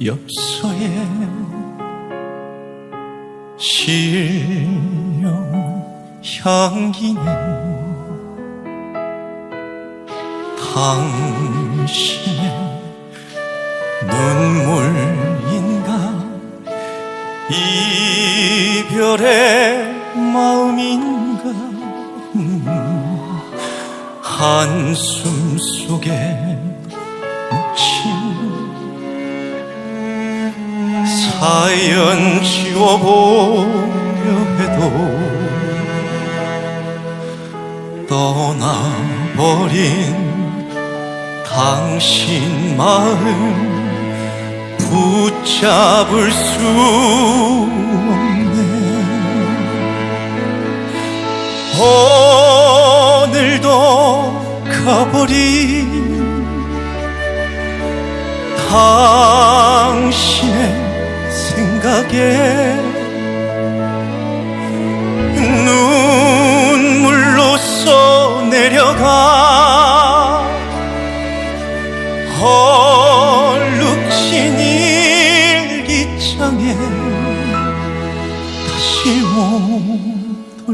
엽서에 실려 향기는 당신의 눈물인가? 이별의 마음인가? 음, 한숨 속에 사연 지워보려 해도 떠나버린 당신 마음 붙잡을 수 없네. 오늘도 가버린 생각에 눈물로써 내려가 헐룩진 일기장에 다시 못올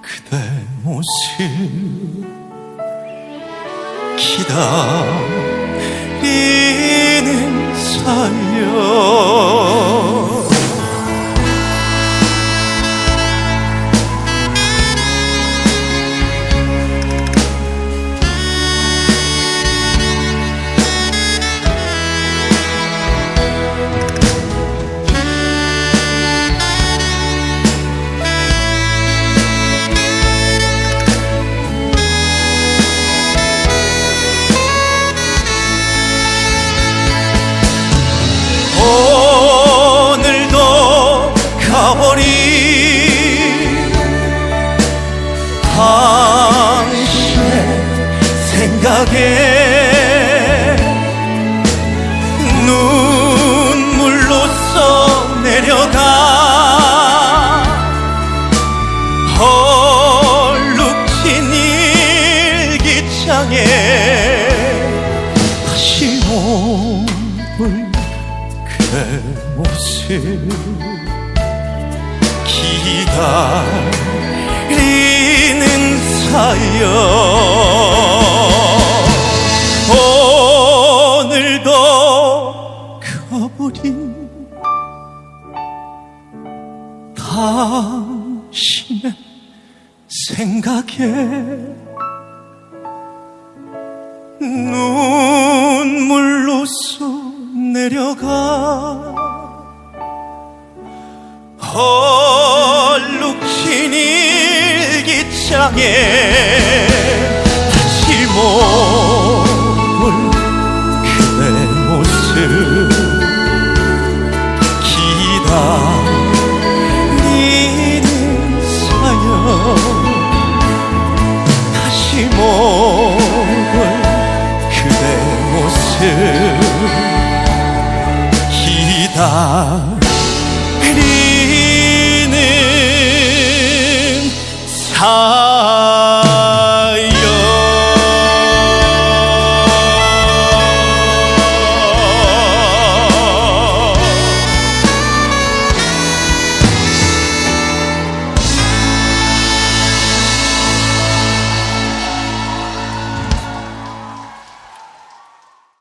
그대 모습 기다리는 사연 생각에 눈물로써 내려가 헐룩진 일기장에 다시 못올 그대 모습 기다리는 사연 가버린 당신의 생각에 눈물로써 내려가. 헐룩진 일기장에 다시 못